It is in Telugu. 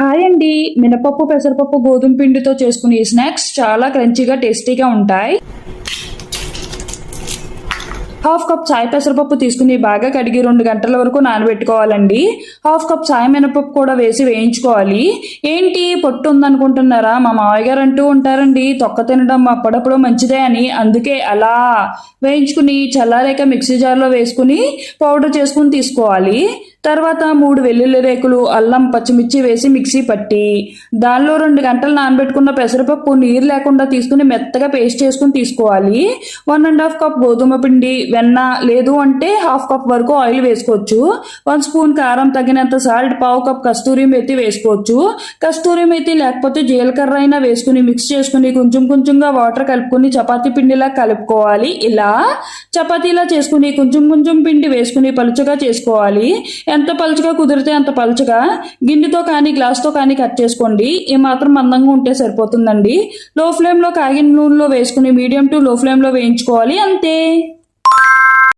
హాయ్ అండి. మినపప్పు పెసరపప్పు గోధుమ పిండితో చేసుకునే ఈ స్నాక్స్ చాలా క్రంచీగా టేస్టీగా ఉంటాయి. హాఫ్ కప్ చాయ్ పెసరపప్పు తీసుకుని బాగా కడిగి రెండు గంటల వరకు నానబెట్టుకోవాలండి. హాఫ్ కప్ చాయ్ మినపప్పు కూడా వేసి వేయించుకోవాలి. ఏంటి? పొట్టు ఉందనుకుంటున్నారా? మా మావయ్య గారు అంటూ ఉంటారండి తొక్క తినడం అప్పుడప్పుడు మంచిదే అని. అందుకే అలా వేయించుకుని చల్లారేక మిక్సీ జార్లో వేసుకుని పౌడర్ చేసుకుని తీసుకోవాలి. తర్వాత మూడు వెల్లుల్లి రేకులు అల్లం పచ్చిమిర్చి వేసి మిక్సీ పట్టి దానిలో రెండు గంటలు నానబెట్టుకున్న పెసరపప్పు నీరు లేకుండా తీసుకుని మెత్తగా పేస్ట్ చేసుకుని తీసుకోవాలి. వన్ అండ్ హాఫ్ కప్ గోధుమ పిండి వెన్న లేదు అంటే హాఫ్ కప్ వరకు ఆయిల్ వేసుకోవచ్చు. వన్ స్పూన్ కారం తగినంత సాల్ట్ పావు కప్ కస్తూరి మెత్తి వేసుకోవచ్చు. కస్తూరి మెత్తి లేకపోతే జీలకర్ర అయినా వేసుకుని మిక్స్ చేసుకుని కొంచెం కొంచెంగా వాటర్ కలుపుకొని చపాతీ పిండిలా కలుపుకోవాలి. ఇలా చపాతీలా చేసుకుని కొంచెం కొంచెం పిండి వేసుకుని పలుచగా చేసుకోవాలి. ఎంత పలుచగా కుదిరితే అంత పలుచగా గిన్నెతో కానీ గ్లాస్తో కానీ కట్ చేసుకోండి. ఈ మాత్రం మందంగా ఉంటే సరిపోతుందండి. లో ఫ్లేమ్లో కాగిన నూనెలో వేసుకుని మీడియం టు లో ఫ్లేమ్లో వేయించుకోవాలి. అంతే.